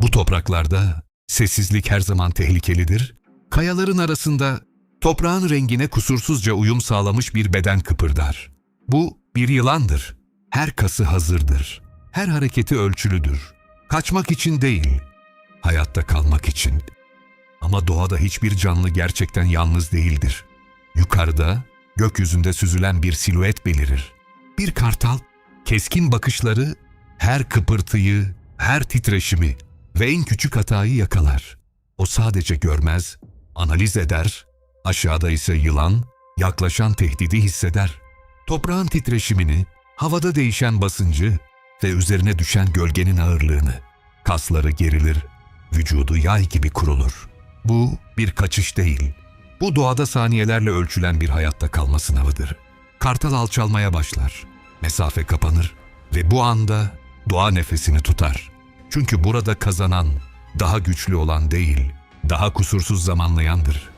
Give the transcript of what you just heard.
Bu topraklarda sessizlik her zaman tehlikelidir. Kayaların arasında toprağın rengine kusursuzca uyum sağlamış bir beden kıpırdar. Bu bir yılandır. Her kası hazırdır. Her hareketi ölçülüdür. Kaçmak için değil, hayatta kalmak için. Ama doğada hiçbir canlı gerçekten yalnız değildir. Yukarıda, gökyüzünde süzülen bir silüet belirir. Bir kartal, keskin bakışları her kıpırtıyı, her titreşimi ve en küçük hatayı yakalar. O sadece görmez, analiz eder, aşağıda ise yılan, yaklaşan tehdidi hisseder. Toprağın titreşimini, havada değişen basıncı ve üzerine düşen gölgenin ağırlığını. Kasları gerilir, vücudu yay gibi kurulur. Bu bir kaçış değil. Bu doğada saniyelerle ölçülen bir hayatta kalma sınavıdır. Kartal alçalmaya başlar. Mesafe kapanır ve bu anda doğa nefesini tutar. Çünkü burada kazanan daha güçlü olan değil, daha kusursuz zamanlayandır.